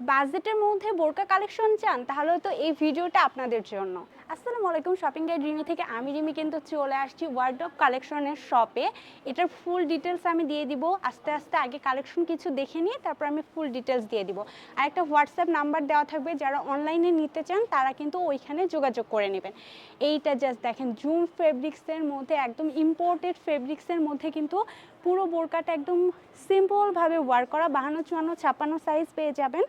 বাজেটের মধ্যে বোরকা কালেকশন চান, তাহলে তো এই ভিডিওটা আপনাদের জন্য। আসসালামু আলাইকুম শপিং গাইড রিমি থেকে। আমি রিমি কিন্তু চলে আসছি ওয়ার্ডব কালেকশনের শপে এটার ফুল ডিটেলস আমি দিয়ে দিব। আস্তে আস্তে আগে কালেকশন কিছু দেখে নিয়ে তারপর আমি ফুল ডিটেলস দিয়ে দিব। আর একটা হোয়াটসঅ্যাপ নাম্বার দেওয়া থাকবে, যারা অনলাইনে নিতে চান, তারা কিন্তু ওইখানে যোগাযোগ করে নেবেন। এইটা জাস্ট দেখেন জুম ফেব্রিক্সের মধ্যে, একদম ইম্পোর্টেড ফেব্রিক্সের মধ্যে কিন্তু পুরো বোরকাটা একদম সিম্পলভাবে ওয়ার করা, বাহান্ন, চুয়ান্ন, ছাপ্পান্ন সাইজ পেয়ে যাবেন।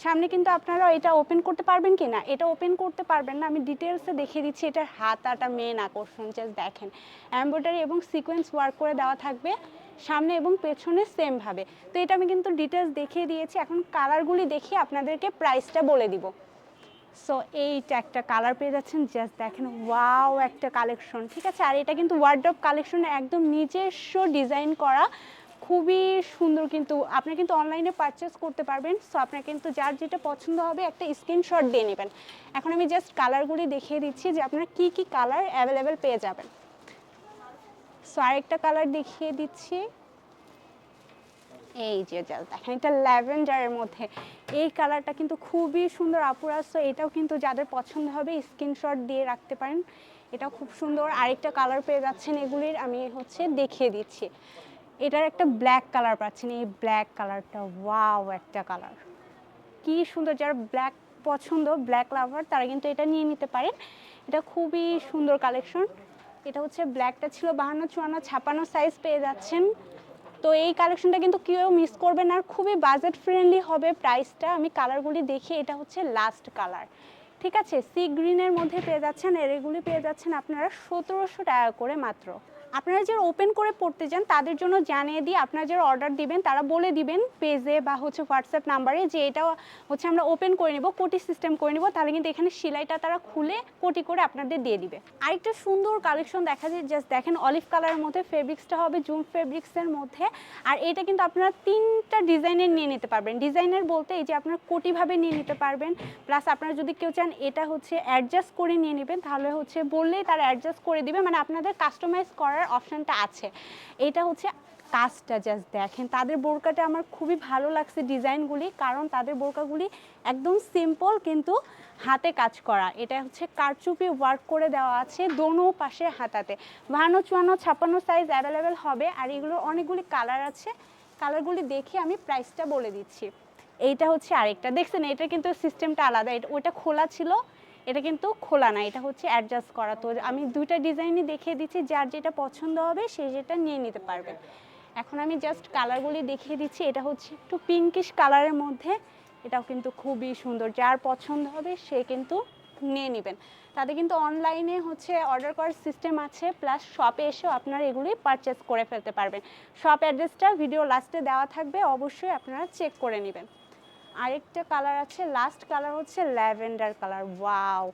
সামনে কিন্তু আপনারা এটা ওপেন করতে পারবেন কি না এটা ওপেন করতে পারবেন না। আমি ডিটেলসে দেখিয়ে দিচ্ছি। এটার হাতাটা মেন আকর্ষণ জাস্ট দেখেন। এমব্রয়ডারি এবং সিকোয়েন্স ওয়ার্ক করে দেওয়া থাকবে সামনে এবং পেছনে সেমভাবে তো এটা আমি কিন্তু ডিটেলস দেখিয়ে দিয়েছি। এখন কালারগুলি দেখিয়ে আপনাদেরকে প্রাইসটা বলে দিব। সো এইটা একটা কালার পেয়ে যাচ্ছেন। জাস্ট দেখেন ওয়াও একটা কালেকশন ঠিক আছে? আর এটা কিন্তু ওয়ার্ড্রপ কালেকশনে একদম নিজস্ব ডিজাইন করা খুবই সুন্দর কিন্তু আপনি কিন্তু অনলাইনে পারচেস করতে পারবেন। সো আপনার কিন্তু যার যেটা পছন্দ হবে একটা স্ক্রিনশট দিয়ে নেবেন। এখন আমি জাস্ট কালারগুলি দেখিয়ে দিচ্ছি যে আপনার কি কি কালার অ্যাভেলেবেল পেয়ে যাবেন। সো আরেকটা কালার দেখিয়ে দিচ্ছি। এই যে জাল দেখেন এটা ল্যাভেন্ডারের মধ্যে। এই কালারটা কিন্তু খুবই সুন্দর, আপুরা। সো এটাও কিন্তু যাদের পছন্দ হবে স্ক্রিনশট দিয়ে রাখতে পারেন। এটাও খুব সুন্দর। আরেকটা কালার পেয়ে যাচ্ছেন এগুলির, আমি হচ্ছে দেখিয়ে দিচ্ছি। এটার একটা ব্ল্যাক কালার পাচ্ছেন, এই ব্ল্যাক কালারটা ওয়াও একটা কালার কি সুন্দর, যারা ব্ল্যাক পছন্দ ব্ল্যাক লাভার তারা কিন্তু এটা নিয়ে নিতে পারেন। এটা খুবই সুন্দর কালেকশন এটা হচ্ছে ব্ল্যাকটা ছিল বাহান্ন, চুয়ান্ন, ছাপান্ন সাইজ পেয়ে যাচ্ছেন। তো এই কালেকশনটা কিন্তু কেউ মিস করবেন আর খুবই বাজেট ফ্রেন্ডলি হবে প্রাইসটা আমি কালারগুলি দেখি এটা হচ্ছে লাস্ট কালার ঠিক আছে? সি গ্রিনের মধ্যে পেয়ে যাচ্ছেন আর এগুলি পেয়ে যাচ্ছেন আপনারা সতেরোশো টাকা করে মাত্র। আপনারা যারা ওপেন করে পড়তে যান তাদের জন্য জানিয়ে দিয়ে আপনারা যারা অর্ডার দিবেন, তারা বলে দিবেন পেজে বা হচ্ছে হোয়াটসঅ্যাপ নাম্বারে যে এটা হচ্ছে আমরা ওপেন করে নিব, কোটি সিস্টেম করে নিব, তাহলে কিন্তু এখানে সেলাইটা তারা খুলে কোটি করে আপনাদের দিয়ে দিবে। আরেকটা সুন্দর কালেকশন দেখা যায় জাস্ট দেখেন অলিভ কালারের মধ্যে ফেব্রিক্সটা হবে জুম ফেব্রিক্সের মধ্যে, আর এটা কিন্তু আপনারা তিনটা ডিজাইনের নিয়ে নিতে পারবেন। ডিজাইনের বলতে এই যে আপনারা কোটিভাবে নিয়ে নিতে পারবেন প্লাস আপনারা যদি কেউ চান এটা হচ্ছে অ্যাডজাস্ট করে নিয়ে নেবেন, তাহলে হচ্ছে বললেই তারা অ্যাডজাস্ট করে দিবে মানে আপনাদের কাস্টমাইজ করার অপশানটা আছে। এটা হচ্ছে কাজটা জাস্ট দেখেন। তাদের বোরকাটা আমার খুবই ভালো লাগছে ডিজাইনগুলি, কারণ তাদের বোরকাগুলি একদম সিম্পল কিন্তু হাতে কাজ করা। এটা হচ্ছে কারচুপি ওয়ার্ক করে দেওয়া আছে দোনো পাশে হাতাতে। বাহান্ন, চুয়ান্ন, ছাপ্পান্ন সাইজ অ্যাভেলেবেল হবে আর এগুলোর অনেকগুলি কালার আছে। কালারগুলি দেখে আমি প্রাইসটা বলে দিচ্ছি। এইটা হচ্ছে আরেকটা। দেখছেন, এটা কিন্তু সিস্টেমটা আলাদা। এটা ওইটা খোলা ছিল এটা কিন্তু খোলা না, এটা হচ্ছে অ্যাডজাস্ট করা। তো আমি দুইটা ডিজাইনই দেখিয়ে দিচ্ছি, যার যেটা পছন্দ হবে সে যেটা নিয়ে নিতে পারবেন এখন আমি জাস্ট কালারগুলি দেখিয়ে দিচ্ছি, এটা হচ্ছে একটু পিঙ্কিশ কালারের মধ্যে, এটাও কিন্তু খুবই সুন্দর। যার পছন্দ হবে সে কিন্তু নিয়ে নেবেন। তাদের কিন্তু অনলাইনে হচ্ছে অর্ডার করার সিস্টেম আছে প্লাস শপে এসেও আপনারা এগুলি পারচেস করে ফেলতে পারবেন। শপ অ্যাড্রেসটা ভিডিও লাস্টে দেওয়া থাকবে, অবশ্যই আপনারা চেক করে নেবেন। আরেকটা কালার আছে লাস্ট কালার হচ্ছে lavender colour wow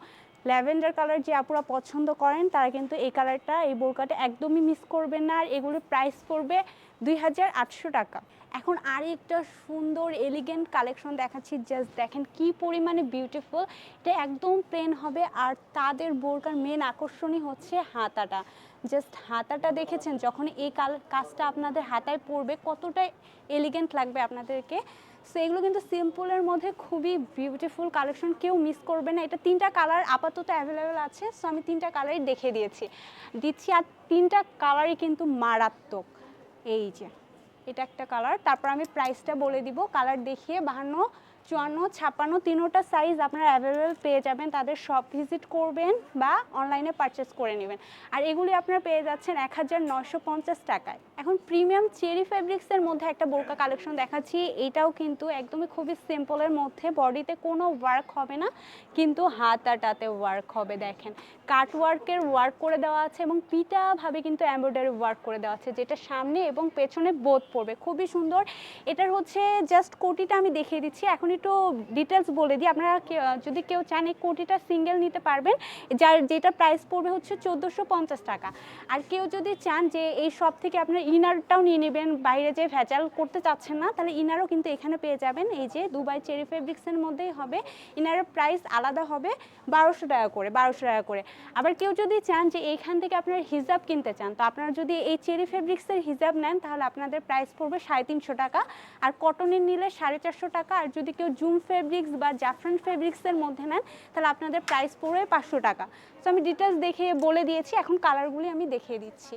lavender colour যে আপুরা পছন্দ করেন, তারা কিন্তু এই কালারটা এই বোরকাটা একদমই মিস করবেন না, আর এগুলোর প্রাইস পড়বে দুই হাজার আটশো টাকা। এখন আরেকটা সুন্দর এলিগেন্ট কালেকশন দেখাচ্ছি জাস্ট দেখেন কি পরিমাণে বিউটিফুল এটা একদম প্লেন হবে, আর তাদের বোরকার মেন আকর্ষণই হচ্ছে হাতাটা। জাস্ট হাতাটা দেখেছেন, যখন এই কাল কাজটা আপনাদের হাতায় পড়বে, কতটা এলিগেন্ট লাগবে আপনাদেরকে। সো এগুলো কিন্তু সিম্পলের মধ্যে খুবই বিউটিফুল কালেকশন কেউ মিস করবে না। এটা তিনটা কালার আপাতত অ্যাভেলেবেল আছে। সো আমি তিনটা কালারই দেখে দিয়েছি। দিচ্ছি আর তিনটা কালারই কিন্তু মারাত্মক। এই যে, এটা একটা কালার তারপর আমি প্রাইসটা বলে দিব। কালার দেখিয়ে বাহান্ন চুয়ান্ন, ছাপ্পান্ন, তিনোটা সাইজ আপনারা অ্যাভেলেবেল পেয়ে যাবেন। তাদের শপ ভিজিট করবেন বা অনলাইনে পারচেস করে নেবেন। আর এগুলি আপনারা পেয়ে যাচ্ছেন এক হাজার নশো পঞ্চাশ টাকায়। এখন প্রিমিয়াম চেরি ফেব্রিক্সের মধ্যে একটা বোরকা কালেকশন দেখাচ্ছি। এটাও কিন্তু একদমই খুবই সিম্পলের মধ্যে। বডিতে কোনো ওয়ার্ক হবে না, কিন্তু হাতাটাতে ওয়ার্ক হবে, দেখেন। কাট ওয়ার্কের ওয়ার্ক করে দেওয়া আছে এবং পিটাভাবে কিন্তু এমব্রয়ডারি ওয়ার্ক করে দেওয়া আছে, যেটা সামনে এবং পেছনে বোধ পড়বে। খুবই সুন্দর। এটার হচ্ছে জাস্ট কোটিটা আমি দেখিয়ে দিচ্ছি। এখন একটু ডিটেলস বলে দিই। আপনারা যদি কেউ চান এই কোটিটা সিঙ্গেল নিতে পারবেন, যার যেটা প্রাইস পড়বে হচ্ছে চোদ্দোশো পঞ্চাশ টাকা। আর কেউ যদি চান যে এই সব থেকে আপনার ইনারটাও নিয়ে নেবেন, বাইরে যে ভেজাল করতে চাচ্ছেন না, তাহলে ইনারও কিন্তু এখানে পেয়ে যাবেন। এই যে দুবাই চেরি ফেব্রিক্সের মধ্যেই হবে। ইনারের প্রাইস আলাদা হবে বারোশো টাকা করে, বারোশো টাকা করে। আবার কেউ যদি চান যে এইখান থেকে আপনার হিজাব কিনতে চান, তো আপনারা যদি এই চেরি ফেব্রিক্সের হিজাব নেন, তাহলে আপনাদের প্রাইস পড়বে সাড়ে তিনশো টাকা। আর কটনের নিলে সাড়ে চারশো টাকা। আর যদি কেউ জুম ফেব্রিক্স বা জাফরান ফেব্রিক্সের মধ্যে নেন তাহলে আপনাদের প্রাইস পড়বে পাঁচশো টাকা। তো আমি ডিটেলস দেখে বলে দিয়েছি, এখন কালারগুলি আমি দেখিয়ে দিচ্ছি।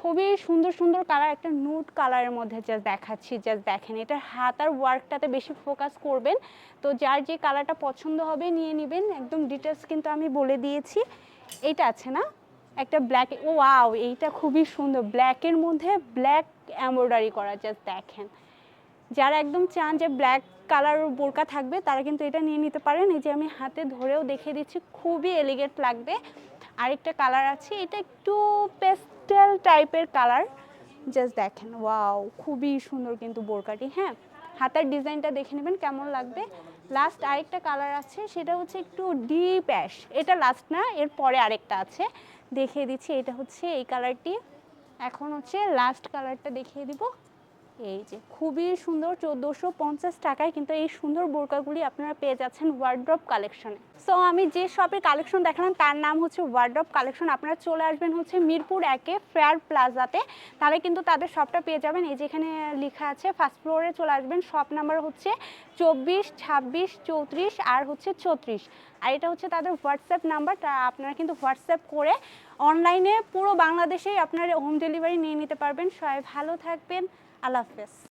খুবই সুন্দর সুন্দর কালার একটা নুট কালারের মধ্যে জাস্ট দেখাচ্ছি জাস্ট দেখেন। এটার হাত আর ওয়ার্কটাতে বেশি ফোকাস করবেন। তো যার যে কালারটা পছন্দ হবে, নিয়ে নেবেন। একদম ডিটেলস কিন্তু আমি বলে দিয়েছি। এইটা আছে না? একটা ব্ল্যাক ও ওয়াও এইটা খুবই সুন্দর। ব্ল্যাকের মধ্যে ব্ল্যাক এমব্রয়ডারি করা জাস্ট দেখেন। যারা একদম চান যে ব্ল্যাক কালার বোরকা থাকবে, তারা কিন্তু এটা নিয়ে নিতে পারেন। এই যে আমি হাতে ধরেও দেখিয়ে দিচ্ছি, খুবই এলিগেন্ট লাগবে। আরেকটা কালার আছে, এটা একটু পেস্টেল টাইপের কালার জাস্ট দেখেন ওয়াও খুবই সুন্দর কিন্তু বোরকাটি হ্যাঁ? হাতার ডিজাইনটা দেখে নেবেন কেমন লাগবে। লাস্ট আরেকটা কালার আছে, সেটা হচ্ছে একটু ডিপ অ্যাশ এটা লাস্ট না, এর পরে আরেকটা আছে। দেখিয়ে দিচ্ছি, এটা হচ্ছে এই কালারটি এখন হচ্ছে লাস্ট কালারটা দেখিয়ে দিব। এই যে খুবই সুন্দর চোদ্দোশো পঞ্চাশ টাকায় কিন্তু এই সুন্দর বোরকাগুলি আপনারা পেয়ে যাচ্ছেন ওয়ার্ড্রপ কালেকশনে সো আমি যে শপের কালেকশন দেখালাম, তার নাম হচ্ছে ওয়ার্ড্রপ কালেকশন আপনারা চলে আসবেন হচ্ছে মিরপুর একে ফেয়ার প্লাজাতে তাহলে কিন্তু তাদের শপটা পেয়ে যাবেন। এই যেখানে লেখা আছে ফার্স্ট ফ্লোরে চলে আসবেন। শপ নাম্বার হচ্ছে চব্বিশ, ছাব্বিশ, চৌত্রিশ আর হচ্ছে ছত্রিশ। আর এটা হচ্ছে তাদের হোয়াটসঅ্যাপ নাম্বার তা আপনারা কিন্তু হোয়াটসঅ্যাপ করে অনলাইনে পুরো বাংলাদেশেই আপনারা হোম ডেলিভারি নিয়ে নিতে পারবেন। সবাই ভালো থাকবেন। আল্লাহ হাফেজ।